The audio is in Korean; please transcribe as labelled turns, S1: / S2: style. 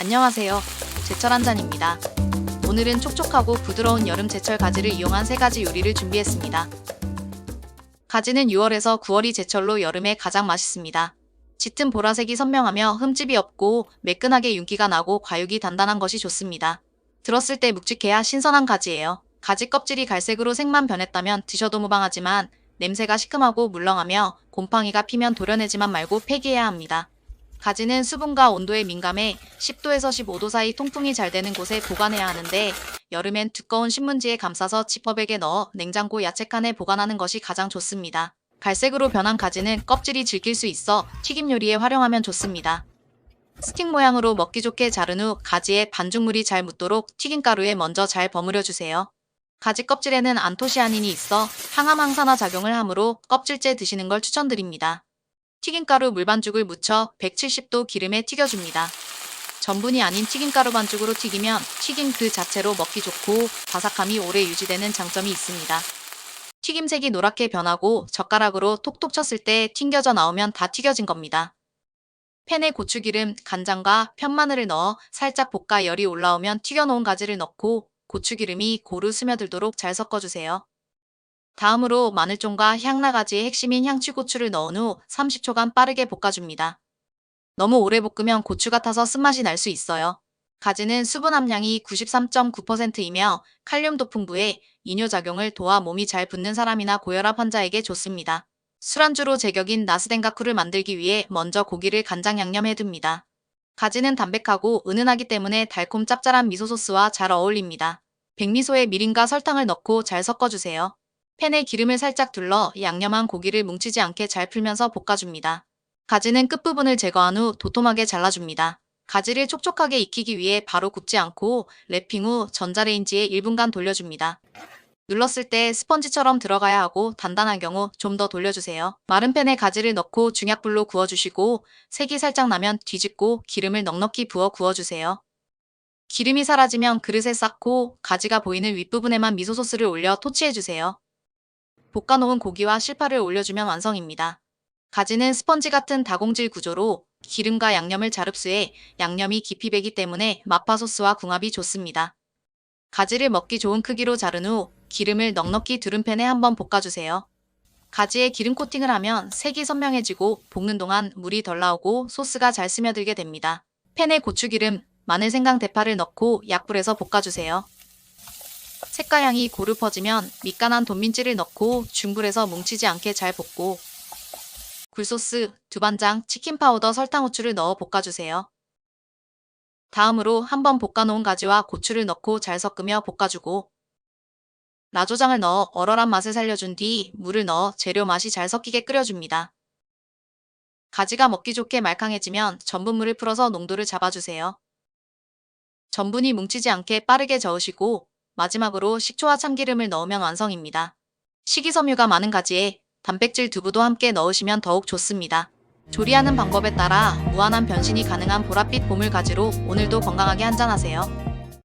S1: 안녕하세요. 제철 한잔입니다. 오늘은 촉촉하고 부드러운 여름 제철 가지를 이용한 세 가지 요리를 준비했습니다. 가지는 6월에서 9월이 제철로 여름에 가장 맛있습니다. 짙은 보라색이 선명하며 흠집이 없고 매끈하게 윤기가 나고 과육이 단단한 것이 좋습니다. 들었을 때 묵직해야 신선한 가지예요. 가지 껍질이 갈색으로 색만 변했다면 드셔도 무방하지만 냄새가 시큼하고 물렁하며 곰팡이가 피면 도려내지만 말고 폐기해야 합니다. 가지는 수분과 온도에 민감해 10도에서 15도 사이 통풍이 잘 되는 곳에 보관해야 하는데 여름엔 두꺼운 신문지에 감싸서 지퍼백에 넣어 냉장고 야채 칸에 보관하는 것이 가장 좋습니다. 갈색으로 변한 가지는 껍질이 질길 수 있어 튀김 요리에 활용하면 좋습니다. 스틱 모양으로 먹기 좋게 자른 후 가지에 반죽물이 잘 묻도록 튀김가루에 먼저 잘 버무려 주세요. 가지 껍질에는 안토시아닌이 있어 항암 항산화 작용을 하므로 껍질째 드시는 걸 추천드립니다. 튀김가루 물 반죽을 묻혀 170도 기름에 튀겨줍니다. 전분이 아닌 튀김가루 반죽으로 튀기면 튀김 그 자체로 먹기 좋고 바삭함이 오래 유지되는 장점이 있습니다. 튀김색이 노랗게 변하고 젓가락으로 톡톡 쳤을 때 튕겨져 나오면 다 튀겨진 겁니다. 팬에 고추기름, 간장과 편마늘을 넣어 살짝 볶아 열이 올라오면 튀겨놓은 가지를 넣고 고추기름이 고루 스며들도록 잘 섞어주세요. 다음으로 마늘종과 향나가지의 핵심인 향취고추를 넣은 후 30초간 빠르게 볶아줍니다. 너무 오래 볶으면 고추가 타서 쓴맛이 날 수 있어요. 가지는 수분 함량이 93.9%이며 칼륨도 풍부해 이뇨작용을 도와 몸이 잘 붙는 사람이나 고혈압 환자에게 좋습니다. 술안주로 제격인 나스덴가쿠를 만들기 위해 먼저 고기를 간장 양념해둡니다. 가지는 담백하고 은은하기 때문에 달콤 짭짤한 미소소스와 잘 어울립니다. 백미소에 미림과 설탕을 넣고 잘 섞어주세요. 팬에 기름을 살짝 둘러 양념한 고기를 뭉치지 않게 잘 풀면서 볶아줍니다. 가지는 끝부분을 제거한 후 도톰하게 잘라줍니다. 가지를 촉촉하게 익히기 위해 바로 굽지 않고 랩핑 후 전자레인지에 1분간 돌려줍니다. 눌렀을 때 스펀지처럼 들어가야 하고 단단한 경우 좀 더 돌려주세요. 마른 팬에 가지를 넣고 중약불로 구워주시고 색이 살짝 나면 뒤집고 기름을 넉넉히 부어 구워주세요. 기름이 사라지면 그릇에 쌓고 가지가 보이는 윗부분에만 미소소스를 올려 토치해주세요. 볶아놓은 고기와 실파를 올려주면 완성입니다. 가지는 스펀지 같은 다공질 구조로 기름과 양념을 잘 흡수해 양념이 깊이 배기 때문에 마파 소스와 궁합이 좋습니다. 가지를 먹기 좋은 크기로 자른 후 기름을 넉넉히 두른 팬에 한번 볶아주세요. 가지에 기름 코팅을 하면 색이 선명해지고 볶는 동안 물이 덜 나오고 소스가 잘 스며들게 됩니다. 팬에 고추기름, 마늘, 생강, 대파를 넣고 약불에서 볶아주세요. 색과 향이 고루 퍼지면 밑간한 돈민지를 넣고 중불에서 뭉치지 않게 잘 볶고 굴소스, 두반장, 치킨 파우더, 설탕, 후추를 넣어 볶아주세요. 다음으로 한번 볶아놓은 가지와 고추를 넣고 잘 섞으며 볶아주고 라조장을 넣어 얼얼한 맛을 살려준 뒤 물을 넣어 재료 맛이 잘 섞이게 끓여줍니다. 가지가 먹기 좋게 말캉해지면 전분물을 풀어서 농도를 잡아주세요. 전분이 뭉치지 않게 빠르게 저으시고 마지막으로 식초와 참기름을 넣으면 완성입니다. 식이섬유가 많은 가지에 단백질 두부도 함께 넣으시면 더욱 좋습니다. 조리하는 방법에 따라 무한한 변신이 가능한 보랏빛 보물 가지로 오늘도 건강하게 한잔하세요.